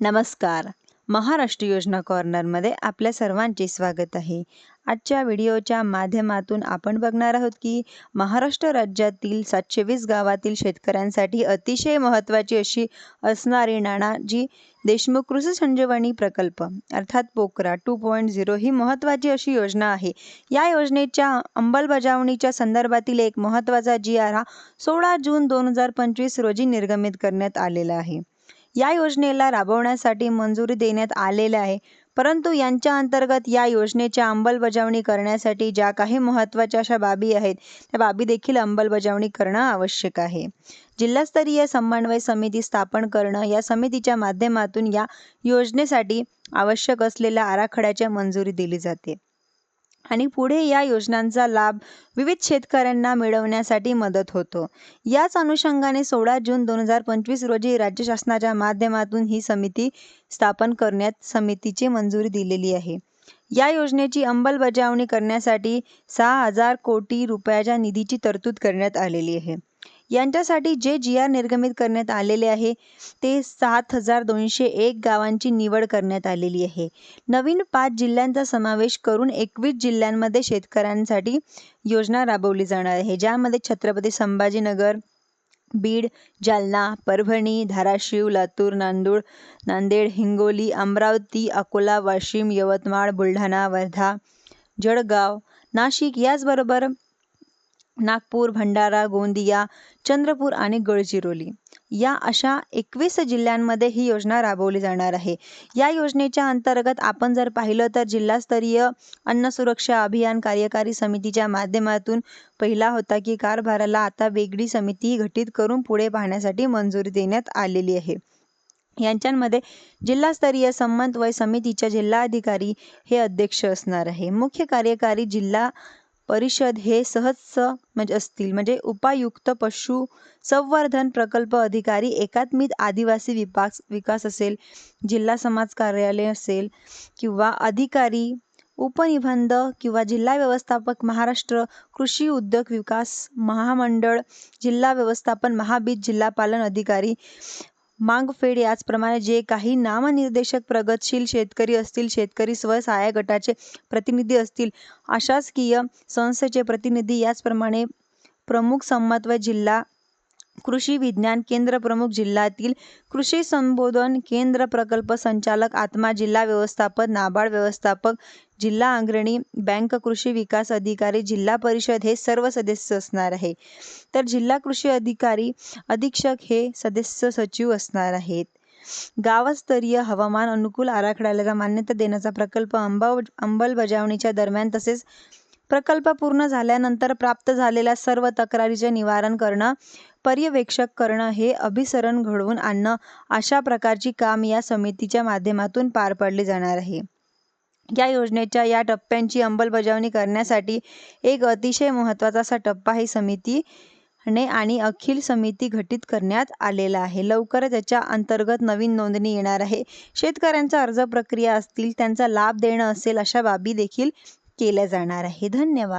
नमस्कार. महाराष्ट्र योजना कॉर्नरमध्ये आपल्या सर्वांचे स्वागत आहे. आजच्या व्हिडिओच्या माध्यमातून आपण बघणार आहोत की महाराष्ट्र राज्यातील सातशे वीस गावातील शेतकऱ्यांसाठी अतिशय महत्त्वाची अशी असणारी नाणाजी देशमुख कृषी संजीवनी प्रकल्प अर्थात पोकरा टू पॉईंट झिरो ही महत्त्वाची अशी योजना आहे. या योजनेच्या अंमलबजावणीच्या संदर्भातील एक महत्त्वाचा जी आर हा सोळा जून दोन हजार पंचवीस रोजी निर्गमित करण्यात आलेला आहे. या योजनेला राबवण्यासाठी मंजुरी देण्यात आलेल्या आहे. परंतु यांच्या अंतर्गत या योजनेच्या अंमलबजावणी करण्यासाठी ज्या काही महत्त्वाच्या अशा बाबी आहेत त्या बाबी देखील अंमलबजावणी करणं आवश्यक आहे. जिल्हास्तरीय समन्वय समिती स्थापन करणं या समितीच्या माध्यमातून या योजनेसाठी आवश्यक असलेल्या आराखड्याच्या मंजुरी दिली जाते. आणि पुढे या योजनांचा लाभ विविध शेतकऱ्यांना मिळवण्यासाठी मदत होतो. याच अनुषंगाने सोळा जून दोन हजार पंचवीस रोजी राज्य शासनाच्या माध्यमातून ही समिती स्थापन करण्यात समितीची मंजुरी दिलेली आहे. या योजनेची अंमलबजावणी करण्यासाठी सहा हजार कोटी रुपयाच्या निधीची तरतूद करण्यात आलेली आहे. यांच्यासाठी जे जी आर निर्गमित करण्यात आलेले आहे ते सात हजार दोनशे एक गावांची निवड करण्यात आलेली आहे. नवीन पाच जिल्ह्यांचा समावेश करून एकवीस जिल्ह्यांमध्ये शेतकऱ्यांसाठी योजना राबवली जाणार आहे. ज्यामध्ये छत्रपती संभाजीनगर बीड जालना परभणी धाराशिव लातूर नांदूर नांदेड हिंगोली अमरावती अकोला वाशिम यवतमाळ बुलढाणा वर्धा जळगाव नाशिक याचबरोबर नागपूर भंडारा गोंदिया चंद्रपूर आणि गडचिरोली. या अशा एकवीस जिल्ह्यांमध्ये ही योजना राबवली जाणार आहे. या योजनेच्या अंतर्गत आपण जर पाहिलं तर जिल्हास्तरीय अन्न सुरक्षा अभियान कार्यकारी समितीच्या माध्यमातून पहिला होता की कारभाराला आता वेगळी समिती घटित करून पुढे पाहण्यासाठी मंजुरी देण्यात आलेली आहे. यांच्यामध्ये जिल्हास्तरीय समन्वय समितीच्या जिल्हाधिकारी हे अध्यक्ष असणार आहे. मुख्य कार्यकारी जिल्हा परिषद हे सहज म्हणजे असतील म्हणजे उपायुक्त पशु संवर्धन प्रकल्प अधिकारी एकात्मिक आदिवासी विकास विकास असेल जिल्हा समाज कार्यालय असेल किंवा अधिकारी उपनिबंध किंवा जिल्हा व्यवस्थापक महाराष्ट्र कृषी उद्योग विकास महामंडळ जिल्हा व्यवस्थापन महाबीज जिल्हा पालन अधिकारी मांगफेड याचप्रमाणे जे काही नामनिर्देशक प्रगतशील शेतकरी असतील शेतकरी स्वसहाय्य गटाचे प्रतिनिधी असतील अशासकीय संस्थेचे प्रतिनिधी याचप्रमाणे प्रमुख समन्वय जिल्हा कृषी विज्ञान केंद्र प्रमुख जिल्ह्यातील कृषी संबोधन केंद्र प्रकल्प संचालक आत्मा जिल्हा व्यवस्थापक नाबार्ड व्यवस्थापक जिल्हा अग्रणी बँक कृषी विकास अधिकारी जिल्हा परिषद हे सर्व सदस्य असणार आहे. तर जिल्हा कृषी अधिकारी अधीक्षक हे सदस्य सचिव असणार आहेत. गावस्तरीय हवामान अनुकूल आराखड्याला मान्यता देण्याचा प्रकल्प अंबाव अंमलबजावणीच्या दरम्यान तसेच प्रकल्प पूर्ण झाल्यानंतर प्राप्त झालेल्या सर्व तक्रारीचे निवारण करणं पर्यवेक्षक करणं हे अभिसरण घडवून आणणं अशा प्रकारची काम या समितीच्या माध्यमातून पार पाडले जाणार आहे. या योजनेच्या या टप्प्यांची अंमलबजावणी करण्यासाठी एक अतिशय महत्त्वाचा असा टप्पा ही समिती ने आणि अखिल समिती घटित करण्यात आलेला आहे. लवकरच याच्या अंतर्गत नवीन नोंदणी येणार आहे. शेतकऱ्यांचा अर्ज प्रक्रिया असतील त्यांचा लाभ देणं असेल अशा बाबी देखील केल्या जाणार आहे. धन्यवाद.